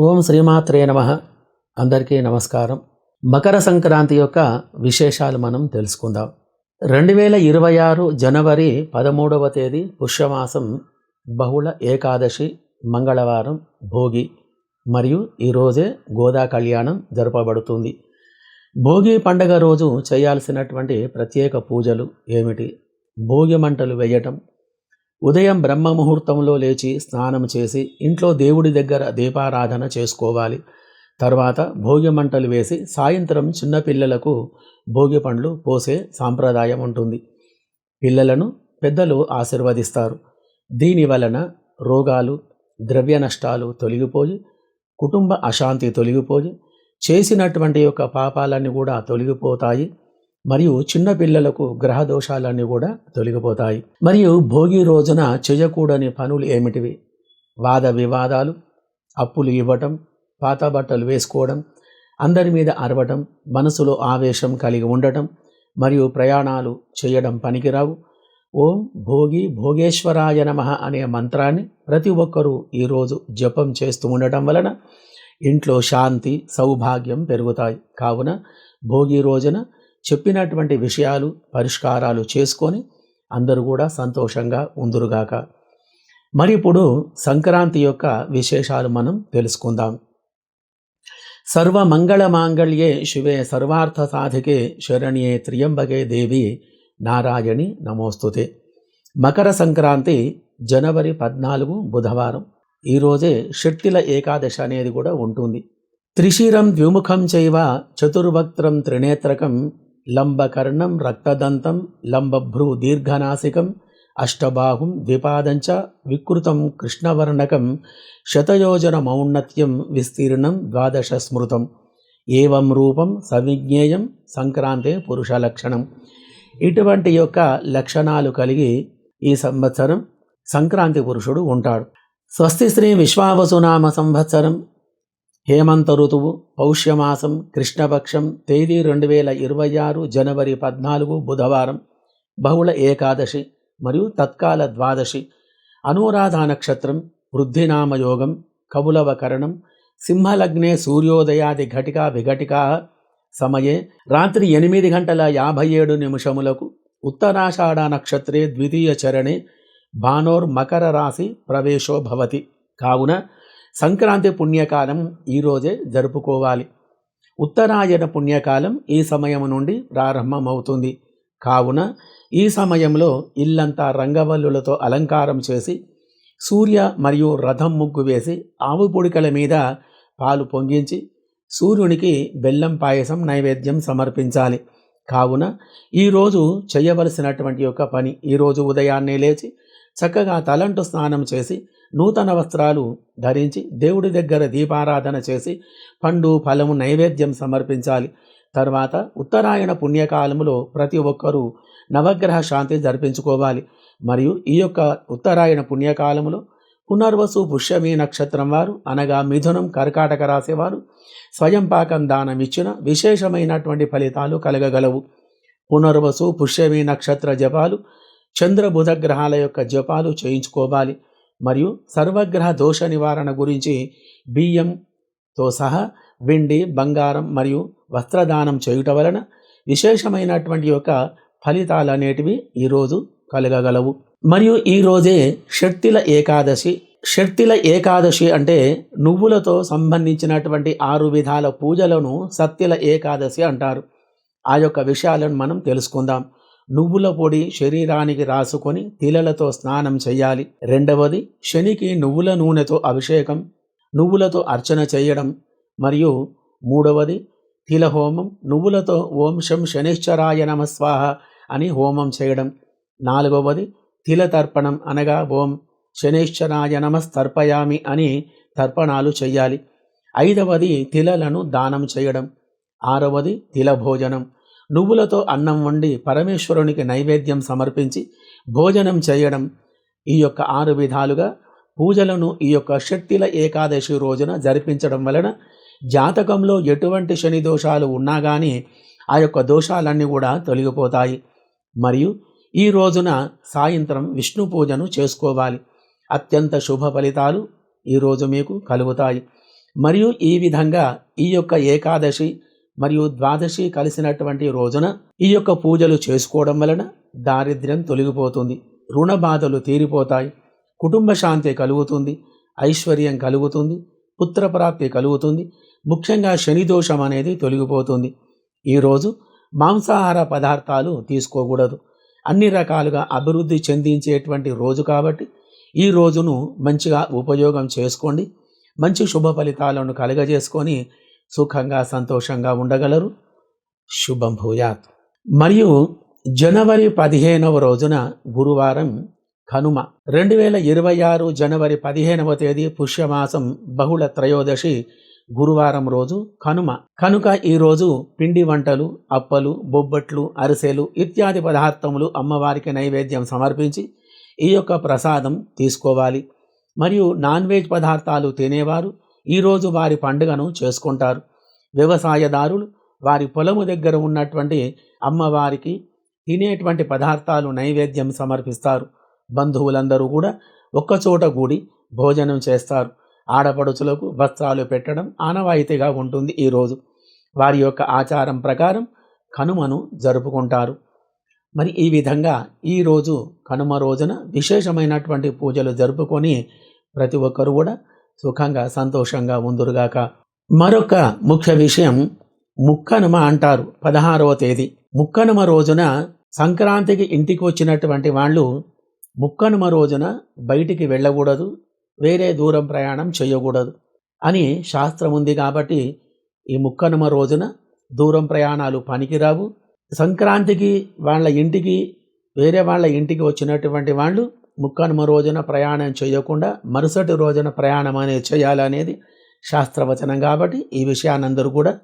ఓం శ్రీమాత్రే నమ. అందరికీ నమస్కారం. మకర సంక్రాంతి యొక్క విశేషాలు మనం తెలుసుకుందాం. రెండు వేల ఇరవై ఆరు జనవరి పదమూడవ తేదీ పుష్యమాసం బహుళ ఏకాదశి మంగళవారం భోగి మరియు ఈరోజే గోదా కళ్యాణం జరపబడుతుంది. భోగి పండగ రోజు చేయాల్సినటువంటి ప్రత్యేక పూజలు ఏమిటి? భోగి మంటలు వేయటం ఉదయం బ్రహ్మ ముహూర్తంలో లేచి స్నానం చేసి ఇంట్లో దేవుడి దగ్గర దీపారాధన చేసుకోవాలి. తర్వాత భోగి మంటలు వేసి సాయంత్రం చిన్నపిల్లలకు భోగి పండ్లు పోసే సాంప్రదాయం ఉంటుంది. పిల్లలను పెద్దలు ఆశీర్వదిస్తారు. దీని వలన రోగాలు ద్రవ్య నష్టాలు తొలగిపోయి కుటుంబ అశాంతి తొలగిపోయి చేసినటువంటి యొక్క పాపాలన్నీ కూడా తొలగిపోతాయి. మరియు చిన్న పిల్లలకు గ్రహ దోషాలన్నీ కూడా తొలగిపోతాయి. మరియు భోగి రోజున చేయకూడని పనులు ఏమిటివి? వాద వివాదాలు అప్పులు ఇవ్వటం పాత బట్టలు వేసుకోవడం అందరి మీద అరవటం మనసులో ఆవేశం కలిగి ఉండటం మరియు ప్రయాణాలు చేయడం పనికిరావు. ఓం భోగి భోగేశ్వరాయ నమ అనే మంత్రాన్ని ప్రతి ఒక్కరూ ఈరోజు జపం చేస్తూ ఉండటం వలన ఇంట్లో శాంతి సౌభాగ్యం పెరుగుతాయి. కావున భోగి రోజున చెప్పినటువంటి విషయాలు పరిష్కారాలు చేసుకొని అందరూ కూడా సంతోషంగా ఉందురుగాక. మరి ఇప్పుడు సంక్రాంతి యొక్క విశేషాలు మనం తెలుసుకుందాం. సర్వమంగళమాంగళ్యే శివే సర్వార్థ సాధికే శరణ్యే త్రియంబకే దేవి నారాయణి నమోస్తుతే. మకర సంక్రాంతి జనవరి పద్నాలుగు బుధవారం. ఈరోజే షట్టిల ఏకాదశి అనేది కూడా ఉంటుంది. త్రిశిరం ద్విముఖం చైవ చతుర్వక్త్రం త్రినేత్రకం లంబకర్ణం రక్తదంతం లంబభ్రూ దీర్ఘనాసికం అష్టబాహుం ద్విపాదంచ వికృతం కృష్ణవర్ణకం శతయోజన మౌన్నత్యం విస్తీర్ణం ద్వాదశ స్మృతం. ఏవం రూపం సవిజ్ఞేయం సంక్రాంతే పురుష లక్షణం. ఇటువంటి యొక్క లక్షణాలు కలిగి ఈ సంవత్సరం సంక్రాంతి పురుషుడు ఉంటాడు. స్వస్తి శ్రీ విశ్వావసునామ సంవత్సరం హేమంత ఋతువు పౌష్యమాసం కృష్ణపక్షం తేదీ రెండు వేల ఇరవై ఆరు జనవరి పద్నాలుగు బుధవారం బహుళ ఏకాదశి మరియు తత్కాల ద్వాదశి అనురాధ నక్షత్రం వృద్ధినామయోగం కవులవకరణం సింహలగ్నే సూర్యోదయాది ఘటికా విఘటికా సమయే రాత్రి ఎనిమిది గంటల యాభై ఏడు నిమిషములకు ఉత్తరాషాఢ నక్షత్రే ద్వితీయ చరణే భానోర్ మకర రాశి ప్రవేశో భవతి. కావున సంక్రాంతి పుణ్యకాలం ఈరోజే జరుపుకోవాలి. ఉత్తరాయణ పుణ్యకాలం ఈ సమయం నుండి ప్రారంభమవుతుంది. కావున ఈ సమయంలో ఇల్లంతా రంగవల్లులతో అలంకారం చేసి సూర్య మరియు రథం ముగ్గు వేసి ఆవు పొడికల మీద పాలు పొంగించి సూర్యునికి బెల్లం పాయసం నైవేద్యం సమర్పించాలి. కావున ఈరోజు చేయవలసినటువంటి యొక్క పని ఈరోజు ఉదయాన్నే లేచి చక్కగా తలంటు స్నానం చేసి నూతన వస్త్రాలు ధరించి దేవుడి దగ్గర దీపారాధన చేసి పండు ఫలము నైవేద్యం సమర్పించాలి. తర్వాత ఉత్తరాయణ పుణ్యకాలములో ప్రతి ఒక్కరూ నవగ్రహ శాంతి జరిపించుకోవాలి. మరియు ఈ యొక్క ఉత్తరాయణ పుణ్యకాలములో పునర్వసు పుష్యమి నక్షత్రం వారు. అనగా మిథునం కర్కాటక రాసేవారు స్వయం పాకం దానం ఇచ్చిన విశేషమైనటువంటి ఫలితాలు కలగగలవు. పునర్వసు పుష్యమీ నక్షత్ర జపాలు. చంద్రబుధ గ్రహాల యొక్క జపాలు చేయించుకోవాలి. మరియు సర్వగ్రహ దోష నివారణ గురించి బియ్యంతో సహా వెండి బంగారం మరియు వస్త్రదానం చేయుట వలన విశేషమైనటువంటి యొక్క ఫలితాలు అనేటివి ఈరోజు కలగగలవు. మరియు ఈరోజే షట్తిల ఏకాదశి. షట్తిల ఏకాదశి అంటే నువ్వులతో సంబంధించినటువంటి ఆరు విధాల పూజలను సత్యల ఏకాదశి అంటారు. ఆ యొక్క విషయాలను మనం తెలుసుకుందాం. నువ్వుల పొడి శరీరానికి రాసుకొని తిలలతో స్నానం చేయాలి రెండవది శనికి నువ్వుల నూనెతో అభిషేకం నువ్వులతో అర్చన చేయడం మరియు మూడవది తిల హోమం నువ్వులతో ఓం శం శనిశ్చరాయ నమస్వాహ అని హోమం చేయడం నాలుగవది తిల తర్పణం అనగా ఓం శనిశ్చరాయ నమస్తర్పయామి అని తర్పణాలు చేయాలి ఐదవది తిలలను దానం చేయడం. ఆరవది తిల భోజనం నువ్వులతో అన్నం వండి పరమేశ్వరునికి నైవేద్యం సమర్పించి భోజనం చేయడం. ఈ యొక్క ఆరు విధాలుగా పూజలను ఈ యొక్క షట్టిల ఏకాదశి రోజున జరిపించడం వలన జాతకంలో ఎటువంటి శని దోషాలు ఉన్నా కానీ ఆ యొక్క దోషాలన్నీ కూడా తొలగిపోతాయి. మరియు ఈ రోజున సాయంత్రం విష్ణు పూజను చేసుకోవాలి. అత్యంత శుభ ఫలితాలు ఈరోజు మీకు కలుగుతాయి. మరియు ఈ విధంగా ఈ యొక్క ఏకాదశి మరియు ద్వాదశి కలిసినటువంటి రోజున ఈ యొక్క పూజలు చేసుకోవడం వలన దారిద్ర్యం తొలగిపోతుంది. రుణ బాధలు తీరిపోతాయి. కుటుంబ శాంతి కలుగుతుంది. ఐశ్వర్యం కలుగుతుంది. పుత్రప్రాప్తి కలుగుతుంది. ముఖ్యంగా శని దోషం అనేది తొలగిపోతుంది. ఈరోజు మాంసాహార పదార్థాలు తీసుకోకూడదు. అన్ని రకాలుగా అభివృద్ధి చెందించేటువంటి రోజు కాబట్టి ఈ రోజును మంచిగా ఉపయోగం చేసుకోండి. మంచి శుభ ఫలితాలను కలుగజేసుకొని సుఖంగా సంతోషంగా ఉండగలరు. శుభం భూయాత్. మరియు జనవరి పదిహేనవ రోజున గురువారం కనుమ. రెండు వేల ఇరవై ఆరు జనవరి పదిహేనవ తేదీ పుష్యమాసం బహుళ త్రయోదశి గురువారం రోజు కనుమ. కనుక ఈరోజు పిండి వంటలు అప్పలు బొబ్బట్లు అరిసెలు ఇత్యాది పదార్థములు అమ్మవారికి నైవేద్యం సమర్పించి ఈ యొక్క ప్రసాదం తీసుకోవాలి. మరియు నాన్ వెజ్ పదార్థాలు తినేవారు ఈరోజు వారి పండుగను చేసుకుంటారు. వ్యవసాయదారులు వారి పొలము దగ్గర ఉన్నటువంటి అమ్మవారికి తినేటువంటి పదార్థాలు నైవేద్యం సమర్పిస్తారు. బంధువులందరూ కూడా ఒక్కచోట కూడి భోజనం చేస్తారు. ఆడపడుచులకు వస్త్రాలు పెట్టడం ఆనవాయితీగా ఉంటుంది ఈరోజు వారి యొక్క ఆచారం ప్రకారం కనుమను జరుపుకుంటారు. మరి ఈ విధంగా ఈరోజు కనుమ రోజున విశేషమైనటువంటి పూజలు జరుపుకొని ప్రతి ఒక్కరు కూడా సుఖంగా సంతోషంగా ఉందురుగాక మరొక ముఖ్య విషయం ముక్కనుమ అంటారు పదహారవ తేదీ. ముక్కనుమ రోజున సంక్రాంతికి ఇంటికి వచ్చినటువంటి వాళ్ళు ముక్కనుమ రోజున బయటికి వెళ్ళకూడదు. వేరే దూరం ప్రయాణం చేయకూడదు అని శాస్త్రం ఉంది కాబట్టి ఈ ముక్కనుమ రోజున దూరం ప్రయాణాలు పనికిరావు. సంక్రాంతికి వాళ్ళ ఇంటికి వేరే వాళ్ళ ఇంటికి వచ్చినటువంటి వాళ్ళు ముక్కనుమ రోజున ప్రయాణం చేయకుండా మరుసటి రోజున ప్రయాణం అనేది చేయాలనేది శాస్త్రవచనం కాబట్టి ఈ విషయాన్ని అందరూ కూడా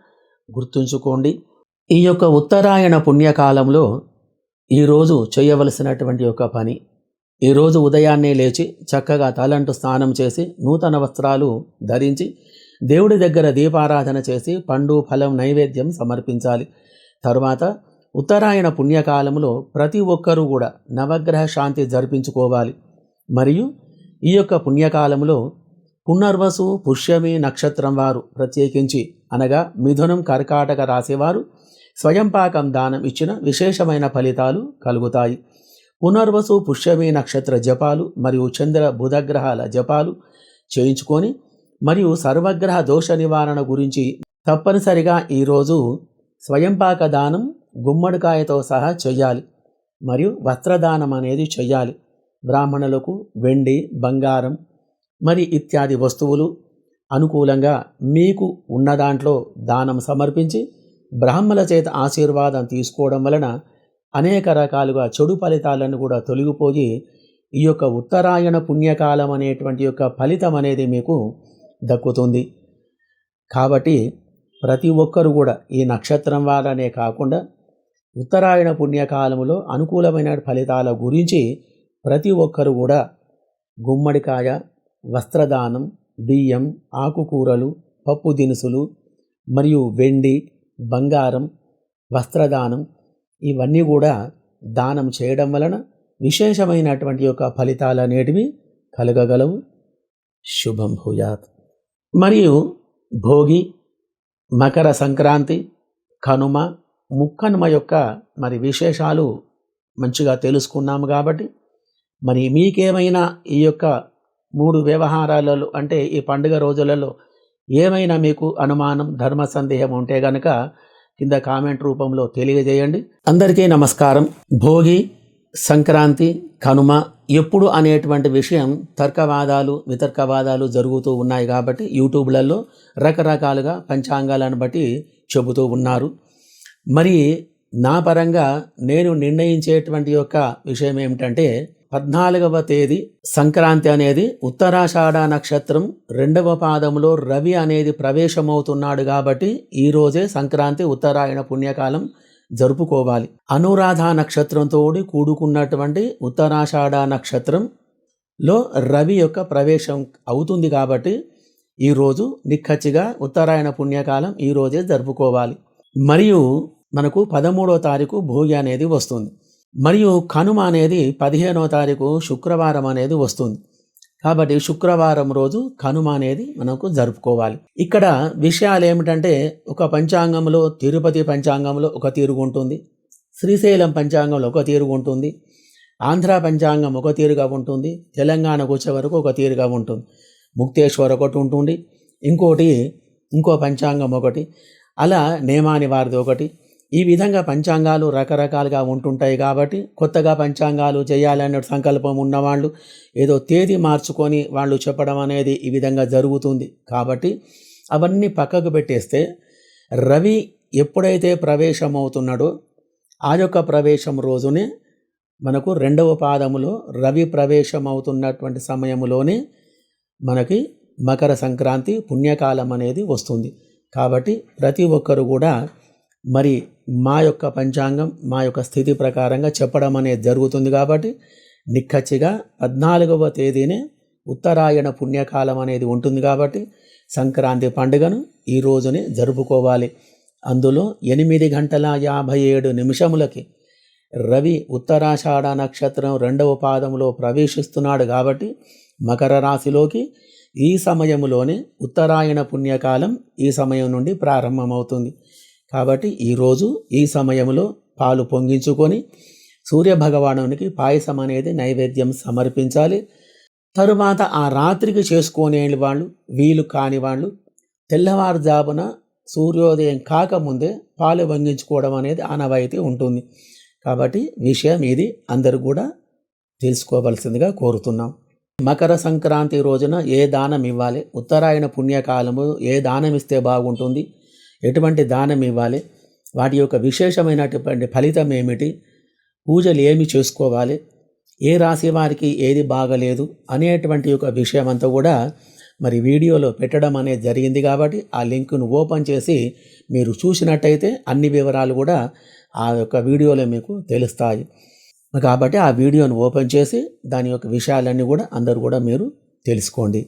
గుర్తుంచుకోండి. ఈ యొక్క ఉత్తరాయణ పుణ్యకాలంలో ఈరోజు చేయవలసినటువంటి ఒక పని ఈరోజు ఉదయాన్నే లేచి చక్కగా తలంటు స్నానం చేసి నూతన వస్త్రాలు ధరించి దేవుడి దగ్గర దీపారాధన చేసి పండు ఫలం నైవేద్యం సమర్పించాలి. తరువాత ఉత్తరాయణ పుణ్యకాలంలో ప్రతి ఒక్కరూ కూడా నవగ్రహ శాంతి జరిపించుకోవాలి. మరియు ఈ యొక్క పుణ్యకాలంలో పునర్వసు పుష్యమి నక్షత్రం వారు ప్రత్యేకించి అనగా మిథునం కర్కాటక రాసేవారు స్వయంపాకం దానం ఇచ్చిన విశేషమైన ఫలితాలు కలుగుతాయి. పునర్వసు పుష్యమి నక్షత్ర జపాలు మరియు చంద్ర బుధగ్రహాల జపాలు చేయించుకొని మరియు సర్వగ్రహ దోష నివారణ గురించి తప్పనిసరిగా ఈరోజు స్వయంపాక దానం గుమ్మడికాయతో సహా చేయాలి మరియు వస్త్రదానం అనేది చెయ్యాలి. బ్రాహ్మణులకు వెండి బంగారం మరి ఇత్యాది వస్తువులు అనుకూలంగా మీకు ఉన్న దాంట్లో దానం సమర్పించి బ్రాహ్మణుల చేత ఆశీర్వాదం తీసుకోవడం వలన అనేక రకాలుగా చెడు ఫలితాలను కూడా తొలగిపోయి ఈ యొక్క ఉత్తరాయణ పుణ్యకాలం అనేటువంటి యొక్క ఫలితం అనేది మీకు దక్కుతుంది. కాబట్టి ప్రతి ఒక్కరు కూడా ఈ నక్షత్రం వాళ్ళనే కాకుండా ఉత్తరాయణ పుణ్యకాలములో అనుకూలమైన ఫలితాల గురించి ప్రతి ఒక్కరు కూడా గుమ్మడికాయ వస్త్రదానం బియ్యం ఆకుకూరలు పప్పు దినుసులు మరియు వెండి బంగారం వస్త్రదానం ఇవన్నీ కూడా దానం చేయడం వలన విశేషమైనటువంటి యొక్క ఫలితాలు అనేటివి కలగగలవు. శుభం భూయాత్. మరియు భోగి మకర సంక్రాంతి కనుమ ముక్కనుమ యొక్క మరి విశేషాలు మంచిగా తెలుసుకున్నాము కాబట్టి మరి మీకేమైనా ఈ యొక్క మూడు వ్యవహారాలలో అంటే ఈ పండుగ రోజులలో ఏమైనా మీకు అనుమానం ధర్మ సందేహం ఉంటే గనక కింద కామెంట్ రూపంలో తెలియజేయండి. అందరికీ నమస్కారం. భోగి సంక్రాంతి కనుమ ఎప్పుడు అనేటువంటి విషయం తర్కవాదాలు వితర్కవాదాలు జరుగుతూ ఉన్నాయి కాబట్టి యూట్యూబ్లలో రకరకాలుగా పంచాంగాలను బట్టి చెబుతూ ఉన్నారు. మరి నా పరంగా నేను నిర్ణయించేటువంటి యొక్క విషయం ఏమిటంటే పద్నాలుగవ తేదీ సంక్రాంతి అనేది ఉత్తరాషాఢ నక్షత్రం రెండవ పాదంలో రవి అనేది ప్రవేశమవుతున్నాడు కాబట్టి ఈ రోజే సంక్రాంతి ఉత్తరాయణ పుణ్యకాలం జరుపుకోవాలి. అనురాధ నక్షత్రంతో కూడుకున్నటువంటి ఉత్తరాషాఢ నక్షత్రంలో రవి యొక్క ప్రవేశం అవుతుంది కాబట్టి ఈరోజు నిక్కచ్చిగా ఉత్తరాయణ పుణ్యకాలం ఈ రోజే జరుపుకోవాలి. మరియు మనకు పదమూడో తారీఖు భోగి అనేది వస్తుంది. మరియు కనుమ అనేది పదిహేనవ తారీఖు శుక్రవారం అనేది వస్తుంది. కాబట్టి శుక్రవారం రోజు కనుమ అనేది మనకు జరుపుకోవాలి. ఇక్కడ విషయాలు ఏమిటంటే ఒక పంచాంగంలో తిరుపతి పంచాంగంలో ఒక తీరుగు ఉంటుంది. శ్రీశైలం పంచాంగంలో ఒక తీరుగు ఉంటుంది. ఆంధ్ర పంచాంగం ఒక తీరుగా ఉంటుంది. తెలంగాణకు వచ్చే వరకు ఒక తీరుగా ఉంటుంది. ముక్తేశ్వర్ ఒకటి ఉంటుంది. ఇంకోటి ఇంకో పంచాంగం ఒకటి. అలా నేమాని వారిది ఒకటి. ఈ విధంగా పంచాంగాలు రకరకాలుగా ఉంటుంటాయి కాబట్టి కొత్తగా పంచాంగాలు చేయాలనే సంకల్పం ఉన్నవాళ్ళు ఏదో తేదీ మార్చుకొని వాళ్ళు చెప్పడం అనేది ఈ విధంగా జరుగుతుంది. కాబట్టి అవన్నీ పక్కకు పెట్టేస్తే రవి ఎప్పుడైతే ప్రవేశం అవుతున్నాడో ఆ యొక్క ప్రవేశం రోజునే మనకు రెండవ పాదములో రవి ప్రవేశం అవుతున్నటువంటి సమయంలోనే మనకి మకర సంక్రాంతి పుణ్యకాలం అనేది వస్తుంది. కాబట్టి ప్రతి ఒక్కరు కూడా మరి మా యొక్క పంచాంగం మా యొక్క స్థితి ప్రకారంగా చెప్పడం అనేది జరుగుతుంది కాబట్టి నిక్కచ్చిగా పద్నాలుగవ తేదీనే ఉత్తరాయణ పుణ్యకాలం అనేది ఉంటుంది కాబట్టి సంక్రాంతి పండుగను ఈ రోజునే జరుపుకోవాలి. అందులో ఎనిమిది గంటల యాభై ఏడు నిమిషములకి రవి ఉత్తరాషాఢ నక్షత్రం రెండవ పాదంలో ప్రవేశిస్తున్నాడు కాబట్టి మకర రాశిలోకి ఈ సమయంలోనే ఉత్తరాయణ పుణ్యకాలం ఈ సమయం నుండి ప్రారంభమవుతుంది. కాబట్టి ఈరోజు ఈ సమయంలో పాలు పొంగించుకొని సూర్యభగవానునికి పాయసం అనేది నైవేద్యం సమర్పించాలి. తరువాత ఆ రాత్రికి చేసుకునే వాళ్ళు వీలు కాని వాళ్ళు తెల్లవారుజామున సూర్యోదయం కాకముందే పాలు వంగించుకోవడం అనేది ఆనవాయితీ ఉంటుంది. కాబట్టి విషయం ఇది అందరూ కూడా తెలుసుకోవలసిందిగా కోరుతున్నాం. మకర సంక్రాంతి రోజున ఏ దానం ఇవ్వాలి? ఉత్తరాయణ పుణ్యకాలము ఏ దానం ఇస్తే బాగుంటుంది? ఎటువంటి దానం ఇవ్వాలి? వాటి యొక్క విశేషమైనటువంటి ఫలితం ఏమిటి? పూజలు ఏమి చేసుకోవాలి? ఏ రాశి వారికి ఏది బాగలేదు? అనేటువంటి యొక్క విషయం అంతా కూడా మరి వీడియోలో పెట్టడం అనేది జరిగింది కాబట్టి ఆ లింక్ను ఓపెన్ చేసి మీరు చూసినట్టయితే అన్ని వివరాలు కూడా ఆ యొక్క వీడియోలో మీకు తెలుస్తాయి. కాబట్టి ఆ వీడియోను ఓపెన్ చేసి దాని యొక్క విషయాలన్నీ కూడా అందరూ కూడా మీరు తెలుసుకోండి.